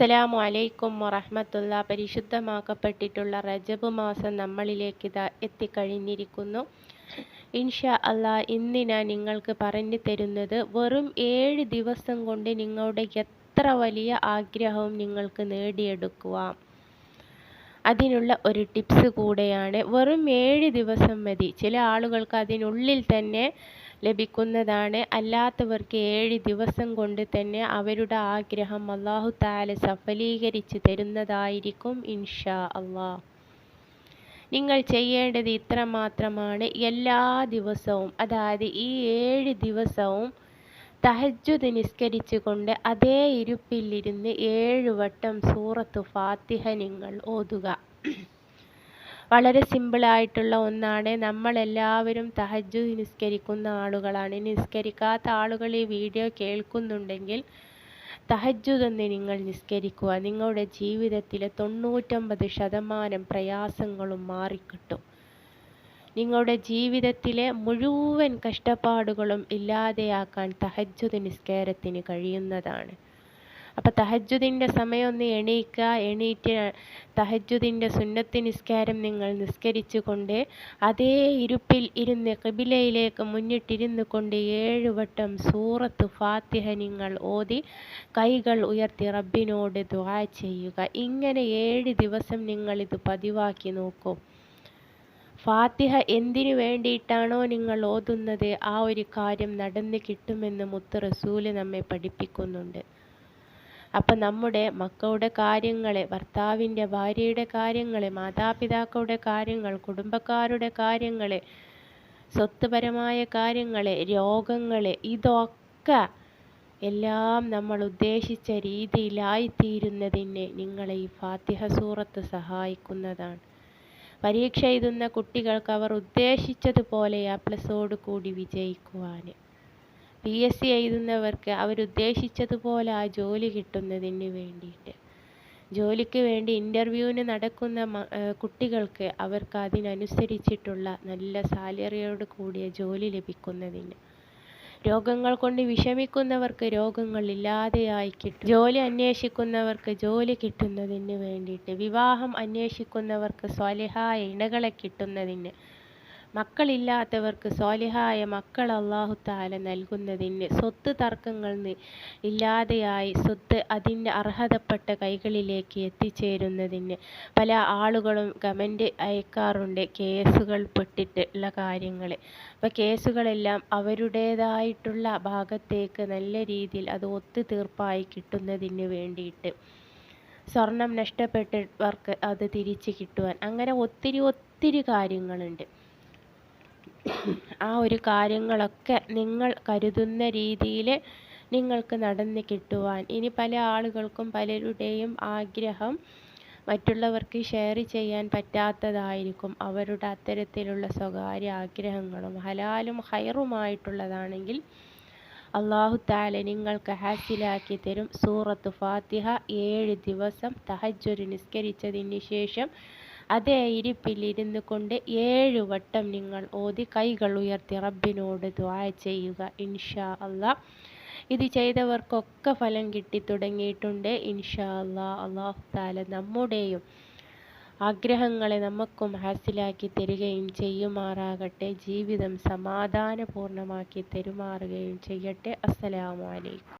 അസ്സലാമു അലൈക്കും വറഹ്മത്തുള്ള. പരിശുദ്ധമാക്കപ്പെട്ടിട്ടുള്ള റജബ് മാസം നമ്മളിലേക്ക് ഇതാ എത്തിക്കഴിഞ്ഞിരിക്കുന്നു. ഇൻഷാ അല്ലാ ഇന്ന് ഞാൻ നിങ്ങൾക്ക് പറഞ്ഞു തരുന്നത് വെറും ഏഴ് ദിവസം കൊണ്ട് നിങ്ങളുടെ എത്ര വലിയ ആഗ്രഹവും നിങ്ങൾക്ക് നേടിയെടുക്കുവാം. അതിനുള്ള ഒരു ടിപ്സ് കൂടെയാണ്. വെറും ഏഴ് ദിവസം മതി. ചില ആളുകൾക്ക് അതിനുള്ളിൽ തന്നെ ലഭിക്കുന്നതാണ്. അല്ലാത്തവർക്ക് ഏഴ് ദിവസം കൊണ്ട് തന്നെ അവരുടെ ആഗ്രഹം അള്ളാഹു താല സഫലീകരിച്ച് തരുന്നതായിരിക്കും ഇൻഷാ അള്ളാഹ് നിങ്ങൾ ചെയ്യേണ്ടത് ഇത്ര മാത്രമാണ് എല്ലാ ദിവസവും അതായത് ഈ ഏഴ് ദിവസവും തഹജ്ജുദ് നിസ്കരിച്ചുകൊണ്ട് അതേ ഇരുപ്പിലിരുന്ന് ഏഴുവട്ടം സൂറത്ത് ഫാത്തിഹ നിങ്ങൾ ഓതുക. വളരെ സിമ്പിളായിട്ടുള്ള ഒന്നാണ്. നമ്മളെല്ലാവരും തഹജ്ജുദ് നിസ്കരിക്കുന്ന ആളുകളാണ്. നിസ്കരിക്കാത്ത ആളുകൾ ഈ വീഡിയോ കേൾക്കുന്നുണ്ടെങ്കിൽ തഹജ്ജുദ് എന്ന് നിങ്ങൾ നിസ്കരിക്കുക. നിങ്ങളുടെ ജീവിതത്തിലെ തൊണ്ണൂറ്റൊമ്പത് ശതമാനം പ്രയാസങ്ങളും മാറിക്കിട്ടും. നിങ്ങളുടെ ജീവിതത്തിലെ മുഴുവൻ കഷ്ടപ്പാടുകളും ഇല്ലാതെയാക്കാൻ തഹജ്ജുദ് നിസ്കാരത്തിന് കഴിയുന്നതാണ്. അപ്പോൾ തഹജ്ജുദിന്റെ സമയം ഒന്ന് എണീക്കുക എണീറ്റ് തഹജ്ജുദിന്റെ സുന്നത്ത് നിസ്കാരം നിങ്ങൾ നിസ്കരിച്ചു കൊണ്ട് അതേ ഇരുപ്പിൽ ഇരുന്ന് കബിലയിലേക്ക് മുന്നിട്ടിരുന്നു കൊണ്ട് ഏഴ് വട്ടം സൂറത്ത് ഫാത്തിഹ നിങ്ങൾ ഓതി കൈകൾ ഉയർത്തി റബ്ബിനോട് ദുആ ചെയ്യുക. ഇങ്ങനെ ഏഴ് ദിവസം നിങ്ങളിത് പതിവാക്കി നോക്കൂ. ഫാത്തിഹ എന്തിനു വേണ്ടിയിട്ടാണോ നിങ്ങൾ ഓതുന്നത്? ആ ഒരു കാര്യം നടന്നു കിട്ടുമെന്ന് മുത്ത് റസൂൽ നമ്മെ പഠിപ്പിക്കുന്നുണ്ട്. അപ്പം നമ്മുടെ മക്കളുടെ കാര്യങ്ങളെ ഭർത്താവിന്റെ ഭാര്യയുടെ കാര്യങ്ങളെ മാതാപിതാക്കളുടെ കാര്യങ്ങൾ കുടുംബക്കാരുടെ കാര്യങ്ങളെ സ്വത്ത്പരമായ കാര്യങ്ങളെ രോഗങ്ങളെ ഇതൊക്കെ എല്ലാം നമ്മൾ ഉദ്ദേശിച്ച രീതിയിലായിത്തീരുന്നതിന് നിങ്ങളെ ഈ ഫാത്തിഹ സൂറത്ത് സഹായിക്കുന്നതാണ്. പരീക്ഷ എഴുതുന്ന കുട്ടികൾക്ക് അവർ ഉദ്ദേശിച്ചതുപോലെ എ പ്ലസോട് കൂടി വിജയിക്കുവാൻ പി എസ് സി എഴുതുന്നവർക്ക് അവരുദ്ദേശിച്ചതുപോലെ ആ ജോലി കിട്ടുന്നതിന് വേണ്ടിയിട്ട്. ജോലിക്ക് വേണ്ടി ഇന്റർവ്യൂവിന് നടക്കുന്ന കുട്ടികൾക്ക് അവർക്ക് അതിനനുസരിച്ചിട്ടുള്ള നല്ല സാലറിയോട് കൂടിയ ജോലി ലഭിക്കുന്നതിന്. രോഗങ്ങൾ കൊണ്ട് വിഷമിക്കുന്നവർക്ക് രോഗങ്ങൾ ഇല്ലാതെയായി കിട്ടും. ജോലി അന്വേഷിക്കുന്നവർക്ക് ജോലി കിട്ടുന്നതിന് വേണ്ടിയിട്ട് വിവാഹം അന്വേഷിക്കുന്നവർക്ക് സ്വലിഹായ ഇണകളെ കിട്ടുന്നതിന് മക്കളില്ലാത്തവർക്ക് സ്വാലിഹായ മക്കൾ അള്ളാഹു താല നൽകുന്നതിന് സ്വത്ത് തർക്കങ്ങൾ ഇല്ലാതെയായി സ്വത്ത് അതിന്റെ അർഹതപ്പെട്ട കൈകളിലേക്ക് എത്തിച്ചേരുന്നതിന് പല ആളുകളും കമന്റ് അയക്കാറുണ്ട് കേസുകൾ പെട്ടിട്ടുള്ള കാര്യങ്ങൾ. അപ്പോൾ കേസുകളെല്ലാം അവരുടേതായിട്ടുള്ള ഭാഗത്തേക്ക് നല്ല രീതിയിൽ അത് ഒത്തുതീർപ്പായി കിട്ടുന്നതിന് വേണ്ടിയിട്ട് സ്വർണം നഷ്ടപ്പെട്ടവർക്ക് അത് തിരിച്ചു കിട്ടുവാൻ. അങ്ങനെ ഒത്തിരി ഒത്തിരി കാര്യങ്ങളുണ്ട്. ആ ഒരു കാര്യങ്ങളൊക്കെ നിങ്ങൾ കരുതുന്ന രീതിയിൽ നിങ്ങൾക്ക് നടന്ന് കിട്ടുവാൻ. ഇനി പല ആളുകൾക്കും പലരുടെയും ആഗ്രഹം മറ്റുള്ളവർക്ക് ഷെയർ ചെയ്യാൻ പറ്റാത്തതായിരിക്കും. അവരുടെ അത്തരത്തിലുള്ള സ്വകാര്യ ആഗ്രഹങ്ങളും ഹലാലും ഹൈറുമായിട്ടുള്ളതാണെങ്കിൽ അള്ളാഹു താല നിങ്ങൾക്ക് ഹാസിലാക്കി തരും. സൂറത്ത് ഫാത്തിഹ ഏഴ് ദിവസം തഹജ്ജുരി നിസ്കരിച്ചതിന് ശേഷം അതേ ഇരുപ്പിലിരുന്ന് കൊണ്ട് ഏഴു വട്ടം നിങ്ങൾ ഓതി കൈകൾ ഉയർത്തി റബ്ബിനോട് ദ്വാ ചെയ്യുക. ഇൻഷാ അള്ളാ. ഇത് ചെയ്തവർക്കൊക്കെ ഫലം കിട്ടി തുടങ്ങിയിട്ടുണ്ട്. ഇൻഷാ അള്ളാ. അള്ളാഹു താല നമ്മുടെയും ആഗ്രഹങ്ങളെ നമുക്കും ഹാസിലാക്കി തരികയും ചെയ്യുമാറാകട്ടെ. ജീവിതം സമാധാനപൂർണമാക്കി തരുമാറുകയും ചെയ്യട്ടെ. അസ്സലാമു അലൈക്കും.